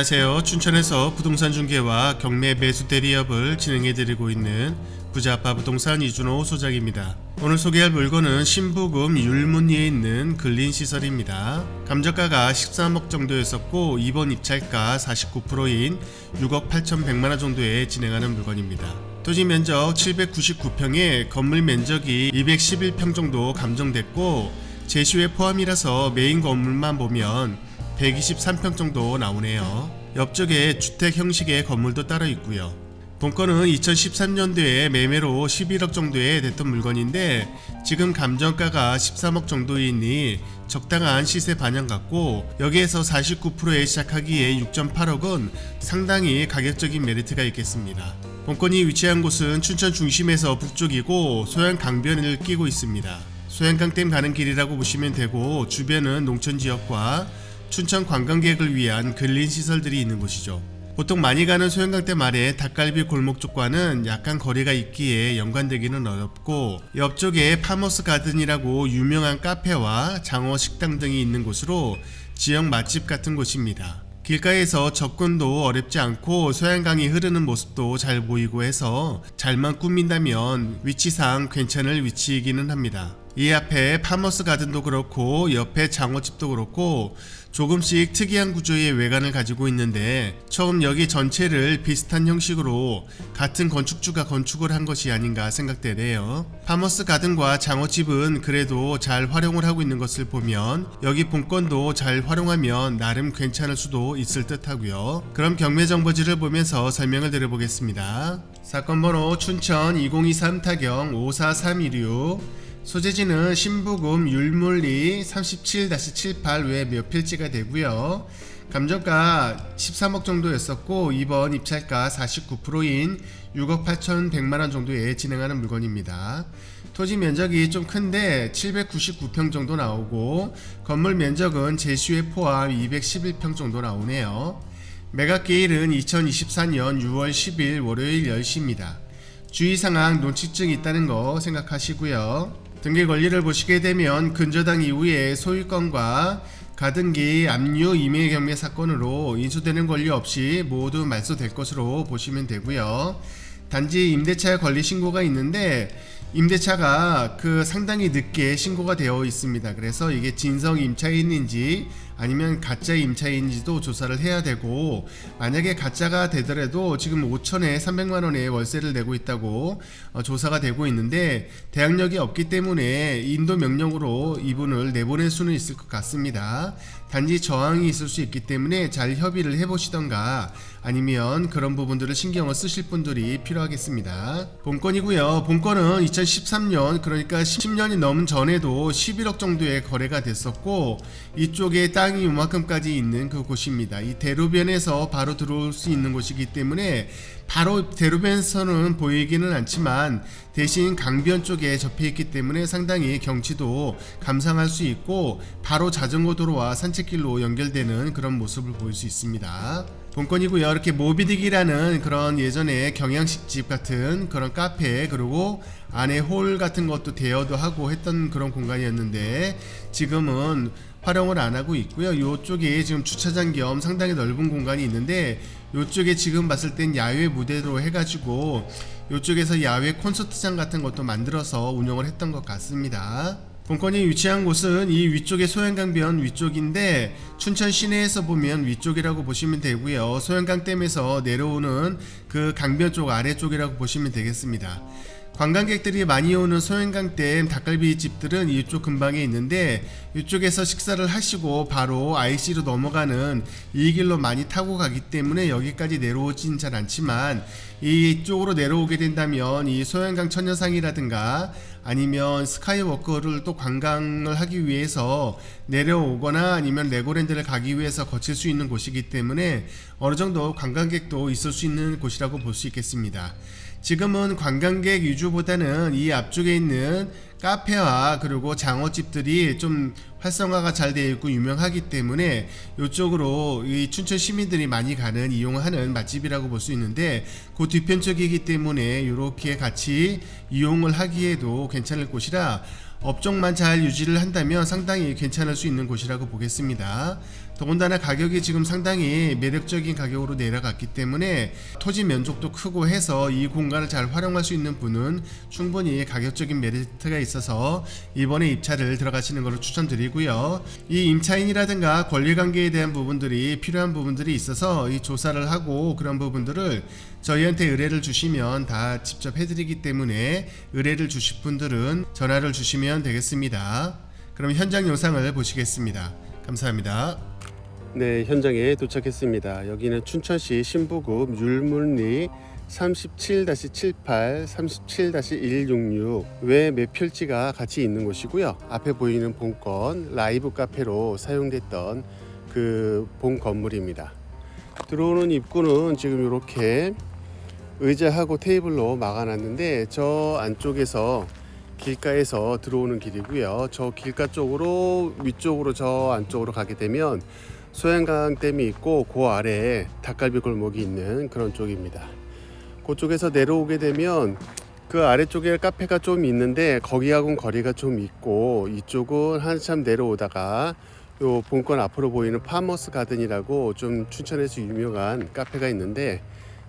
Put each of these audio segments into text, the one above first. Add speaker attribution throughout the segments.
Speaker 1: 안녕하세요. 춘천에서 부동산 중개와 경매 매수 대리업을 진행해 드리고 있는 부자아파 부동산 이준호 소장입니다. 오늘 소개할 물건은 신부금 율무리에 있는 근린 시설입니다. 감정가가 13억 정도였었고 이번 입찰가 49%인 6억 8,100만 원 정도에 진행하는 물건입니다. 토지 면적 799평에 건물 면적이 211평 정도 감정됐고 제시회 포함이라서 메인 건물만 보면 123평 정도 나오네요. 옆쪽에 주택 형식의 건물도 따로 있고요. 본건은 2013년도에 매매로 11억 정도에 됐던 물건인데 지금 감정가가 13억 정도이니 적당한 시세 반영 같고 여기에서 49%에 시작하기에 6.8억은 상당히 가격적인 메리트가 있겠습니다. 본건이 위치한 곳은 춘천 중심에서 북쪽이고 소양 강변을 끼고 있습니다. 소양강댐 가는 길이라고 보시면 되고 주변은 농촌 지역과 춘천 관광객을 위한 근린 시설들이 있는 곳이죠. 보통 많이 가는 소양강댐 아래 닭갈비 골목 쪽과는 약간 거리가 있기에 연관되기는 어렵고 옆쪽에 파머스 가든이라고 유명한 카페와 장어 식당 등이 있는 곳으로 지역 맛집 같은 곳입니다. 길가에서 접근도 어렵지 않고 소양강이 흐르는 모습도 잘 보이고 해서 잘만 꾸민다면 위치상 괜찮을 위치이기는 합니다. 이 앞에 파머스 가든도 그렇고 옆에 장어집도 그렇고 조금씩 특이한 구조의 외관을 가지고 있는데 처음 여기 전체를 비슷한 형식으로 같은 건축주가 건축을 한 것이 아닌가 생각되네요. 파머스 가든과 장어집은 그래도 잘 활용을 하고 있는 것을 보면 여기 본건도 잘 활용하면 나름 괜찮을 수도 있을 듯 하고요. 그럼 경매 정보지를 보면서 설명을 드려보겠습니다. 사건 번호 춘천 2023 타경 54316 소재지는 신부금 율물리 37-78 외 몇 필지가 되고요. 감정가 13억 정도였었고 이번 입찰가 49%인 6억 8,100만 원 정도에 진행하는 물건입니다. 토지 면적이 좀 큰데 799평 정도 나오고 건물 면적은 제시회 포함 211평 정도 나오네요. 매각기일은 2024년 6월 10일 월요일 10시입니다. 주의사항 논치증 있다는 거 생각하시고요. 등기 권리를 보시게 되면 근저당 이후에 소유권과 가등기 압류 임의 경매 사건으로 인수되는 권리 없이 모두 말소될 것으로 보시면 되고요. 단지 임대차 권리 신고가 있는데 임대차가 그 상당히 늦게 신고가 되어 있습니다. 그래서 이게 진성 임차인인지 아니면 가짜 임차인지도 조사를 해야 되고 만약에 가짜가 되더라도 지금 5천에 300만 원의 월세를 내고 있다고 어, 조사가 되고 있는데 대항력이 없기 때문에 인도 명령으로 이분을 내보낼 수는 있을 것 같습니다. 단지 저항이 있을 수 있기 때문에 잘 협의를 해보시던가 아니면 그런 부분들을 신경을 쓰실 분들이 필요하겠습니다. 본건이고요. 본건은 2013년 그러니까 10년이 넘은 전에도 11억 정도의 거래가 됐었고 이쪽에 땅이 이만큼까지 있는 그 곳입니다. 이 대로변에서 바로 들어올 수 있는 곳이기 때문에 바로 대로변에서는 보이기는 않지만 대신 강변 쪽에 접해 있기 때문에 상당히 경치도 감상할 수 있고 바로 자전거 도로와 산책길로 연결되는 그런 모습을 보일 수 있습니다. 본건이고요. 이렇게 모비딕이라는 그런 예전에 경양식집 같은 그런 카페 그리고 안에 홀 같은 것도 대여도 하고 했던 그런 공간이었는데 지금은 활용을 안 하고 있고요. 이쪽에 지금 주차장 겸 상당히 넓은 공간이 있는데 이쪽에 지금 봤을 땐 야외 무대로 해가지고 이쪽에서 야외 콘서트장 같은 것도 만들어서 운영을 했던 것 같습니다. 본건이 위치한 곳은 이 위쪽의 소양강변 위쪽인데 춘천 시내에서 보면 위쪽이라고 보시면 되고요. 소양강댐에서 내려오는 그 강변 쪽 아래쪽이라고 보시면 되겠습니다. 관광객들이 많이 오는 소양강댐 닭갈비 집들은 이쪽 근방에 있는데 이쪽에서 식사를 하시고 바로 IC로 넘어가는 이 길로 많이 타고 가기 때문에 여기까지 내려오진 잘 않지만 이쪽으로 내려오게 된다면 이 소양강 천여상이라든가 아니면 스카이워커를 또 관광을 하기 위해서 내려오거나 아니면 레고랜드를 가기 위해서 거칠 수 있는 곳이기 때문에 어느 정도 관광객도 있을 수 있는 곳이라고 볼 수 있겠습니다. 지금은 관광객 위주보다는 이 앞쪽에 있는 카페와 그리고 장어집들이 좀 활성화가 잘 되어 있고 유명하기 때문에 이쪽으로 이 춘천 시민들이 많이 가는 이용하는 맛집이라고 볼 수 있는데 그 뒤편 쪽이기 때문에 이렇게 같이 이용을 하기에도 괜찮을 곳이라
Speaker 2: 업종만 잘 유지를 한다면 상당히 괜찮을 수 있는 곳이라고 보겠습니다. 더군다나 가격이 지금 상당히 매력적인 가격으로 내려갔기 때문에 토지 면적도 크고 해서 이 공간을 잘 활용할 수 있는 분은 충분히 가격적인 메리트가 있어서 이번에 입찰을 들어가시는 것을 추천드리고요. 이 임차인이라든가 권리관계에 대한 부분들이 필요한 부분들이 있어서 이 조사를 하고 그런 부분들을 저희한테 의뢰를 주시면 다 직접 해드리기 때문에 의뢰를 주실 분들은 전화를 주시면 되겠습니다. 그럼 현장 영상을 보시겠습니다. 감사합니다. 네, 현장에 도착했습니다. 여기는 춘천시 신부급 율문리 37-78, 37-166 외 매필지가 같이 있는 곳이고요. 앞에 보이는 본건 라이브 카페로 사용됐던 그 본 건물입니다. 들어오는 입구는 지금 이렇게 의자하고 테이블로 막아놨는데 저 안쪽에서 길가에서 들어오는 길이고요. 저 길가 쪽으로 위쪽으로 저 안쪽으로 가게 되면 소양강 댐이 있고 그 아래에 닭갈비 골목이 있는 그런 쪽입니다. 그쪽에서 내려오게 되면 그 아래쪽에 카페가 좀 있는데 거기하고는 거리가 좀 있고 이쪽은 한참 내려오다가 요 본권 앞으로 보이는 파머스 가든이라고 좀 춘천에서 유명한 카페가 있는데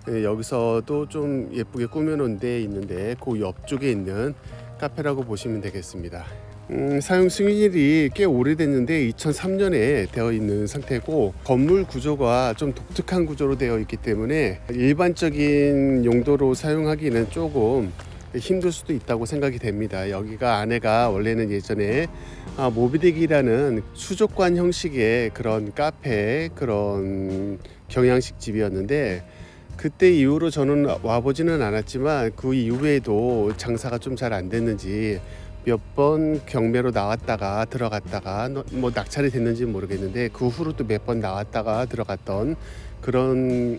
Speaker 2: 예, 여기서도 좀 예쁘게 꾸며놓은 데 있는데 그 옆쪽에 있는 카페라고 보시면 되겠습니다. 음, 사용 승인일이 꽤 오래됐는데 2003년에 되어 있는 상태고 건물 구조가 좀 독특한 구조로 되어 있기 때문에 일반적인 용도로 사용하기는 조금 힘들 수도 있다고 생각이 됩니다. 여기가 안에가 원래는 예전에 아, 모비딕이라는 수족관 형식의 그런 카페 그런 경양식 집이었는데 그때 이후로 저는 와보지는 않았지만 그 이후에도 장사가 좀 잘 안 됐는지 몇 번 경매로 나왔다가 들어갔다가 너- 뭐 낙찰이 됐는지 모르겠는데 그 후로 또 몇 번 나왔다가 들어갔던 그런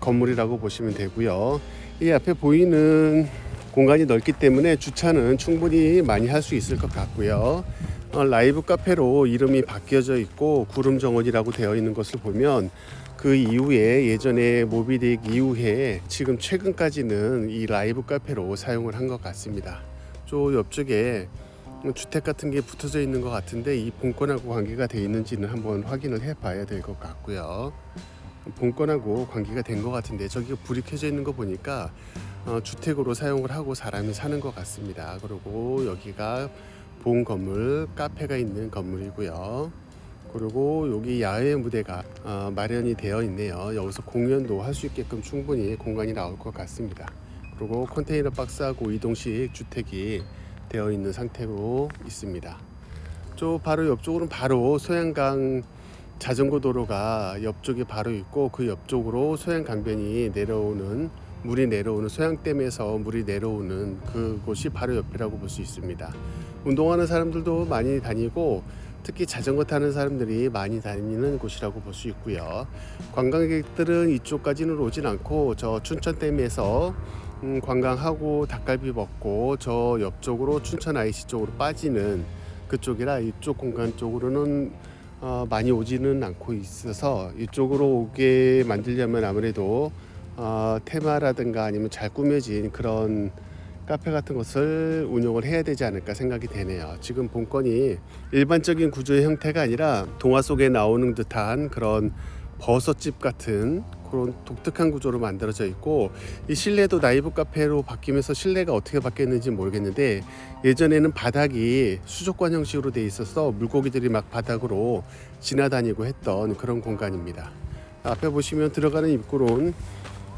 Speaker 2: 건물이라고 보시면 되고요. 이 앞에 보이는 공간이 넓기 때문에 주차는 충분히 많이 할 수 있을 것 같고요. 어, 라이브 카페로 이름이 바뀌어져 있고 구름 정원이라고 되어 있는 것을 보면 그 이후에 예전에 모비딕 이후에 지금 최근까지는 이 라이브 카페로 사용을 한 것 같습니다. 저 옆쪽에 주택 같은 게 붙어져 있는 것 같은데 이 본권하고 관계가 돼 있는지는 한번 확인을 해 봐야 될 것 같고요. 본권하고 관계가 된 것 같은데 저기 불이 켜져 있는 거 보니까 어, 주택으로 사용을 하고 사람이 사는 것 같습니다. 그리고 여기가 본 건물 카페가 있는 건물이고요. 그리고 여기 야외 무대가 어, 마련이 되어 있네요. 여기서 공연도 할 수 있게끔 충분히 공간이 나올 것 같습니다. 그리고 컨테이너 박스하고 이동식 주택이 되어 있는 상태로 있습니다. 저 바로 옆쪽으로는 바로 소양강 자전거 도로가 옆쪽에 바로 있고 그 옆쪽으로 소양 강변이 내려오는 물이 내려오는 소양댐에서 물이 내려오는 그곳이 바로 옆이라고 볼 수 있습니다. 운동하는 사람들도 많이 다니고 특히 자전거 타는 사람들이 많이 다니는 곳이라고 볼 수 있고요. 관광객들은 이쪽까지는 오진 않고 저 춘천댐에서 음, 관광하고 닭갈비 먹고 저 옆쪽으로 춘천 IC 쪽으로 빠지는 그쪽이라 이쪽 공간 쪽으로는 어, 많이 오지는 않고 있어서 이쪽으로 오게 만들려면 아무래도 어, 테마라든가 아니면 잘 꾸며진 그런 카페 같은 것을 운영을 해야 되지 않을까 생각이 되네요. 지금 본건이 일반적인 구조의 형태가 아니라 동화 속에 나오는 듯한 그런 버섯집 같은 그런 독특한 구조로 만들어져 있고 이 실내도 나이브 카페로 바뀌면서 실내가 어떻게 바뀌었는지 모르겠는데 예전에는 바닥이 수족관 형식으로 돼 있어서 물고기들이 막 바닥으로 지나다니고 했던 그런 공간입니다. 앞에 보시면 들어가는 입구로는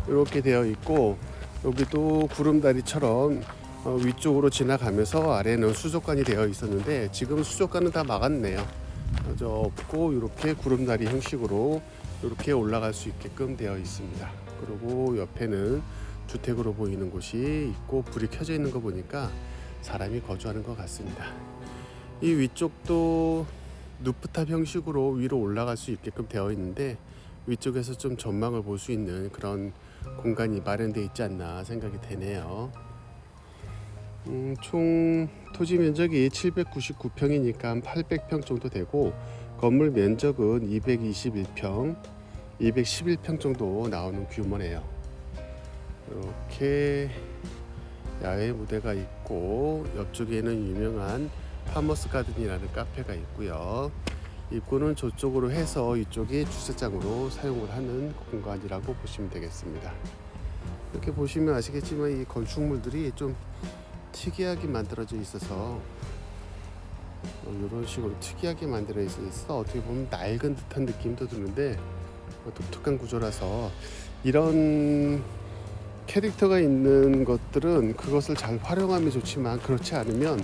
Speaker 2: 이렇게 되어 있고 여기도 구름다리처럼 어, 위쪽으로 지나가면서 아래는 수족관이 되어 있었는데 지금 수족관은 다 막았네요. 어, 저 없고 이렇게 구름다리 형식으로 이렇게 올라갈 수 있게끔 되어 있습니다. 그리고 옆에는 주택으로 보이는 곳이 있고 불이 켜져 있는 거 보니까 사람이 거주하는 것 같습니다. 이 위쪽도 루프탑 형식으로 위로 올라갈 수 있게끔 되어 있는데 위쪽에서 좀 전망을 볼 수 있는 그런 공간이 마련되어 있지 않나 생각이 되네요. 음, 총 토지 면적이 799평이니까 한 800평 정도 되고 건물 면적은 221평, 211평 정도 나오는 규모네요. 이렇게 야외 무대가 있고 옆쪽에는 유명한 파머스 가든이라는 카페가 있고요. 입구는 저쪽으로 해서 이쪽이 주차장으로 사용을 하는 공간이라고 보시면 되겠습니다. 이렇게 보시면 아시겠지만 이 건축물들이 좀 특이하게 만들어져 있어서 어, 이런 식으로 특이하게 만들어 있어서 어떻게 보면 낡은 듯한 느낌도 드는데 어, 독특한 구조라서 이런 캐릭터가 있는 것들은 그것을 잘 활용하면 좋지만 그렇지 않으면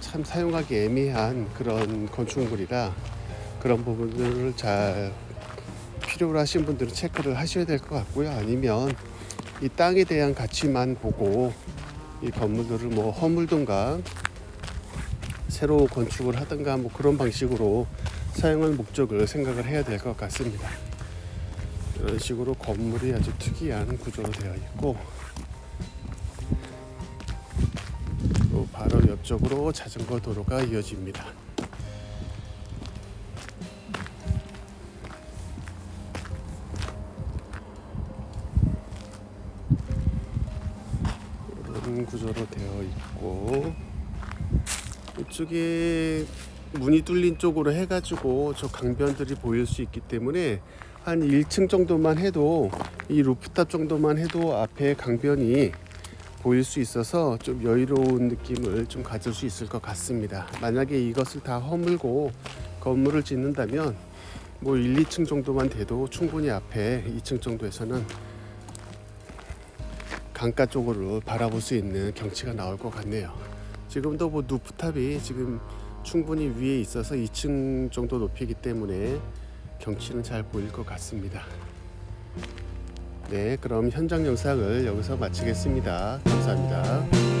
Speaker 2: 참 사용하기 애매한 그런 건축물이라 그런 부분들을 잘 필요로 하신 분들은 체크를 하셔야 될 것 같고요. 아니면 이 땅에 대한 가치만 보고 이 건물들을 뭐 허물든가 새로 건축을 하든가 뭐 그런 방식으로 사용할 목적을 생각을 해야 될 것 같습니다. 이런 식으로 건물이 아주 특이한 구조로 되어 있고 또 바로 옆쪽으로 자전거 도로가 이어집니다. 구조로 되어 있고 이쪽에 문이 뚫린 쪽으로 해가지고 저 강변들이 보일 수 있기 때문에 한 1층 정도만 해도 이 루프탑 정도만 해도 앞에 강변이 보일 수 있어서 좀 여유로운 느낌을 좀 가질 수 있을 것 같습니다. 만약에 이것을 다 허물고 건물을 짓는다면 뭐 1, 2층 정도만 돼도 충분히 앞에 2층 정도에서는 강가 쪽으로 바라볼 수 있는 경치가 나올 것 같네요. 지금도 뭐 루프탑이 지금 충분히 위에 있어서 2층 정도 높이기 때문에 경치는 잘 보일 것 같습니다. 네, 그럼 현장 영상을 여기서 마치겠습니다. 감사합니다.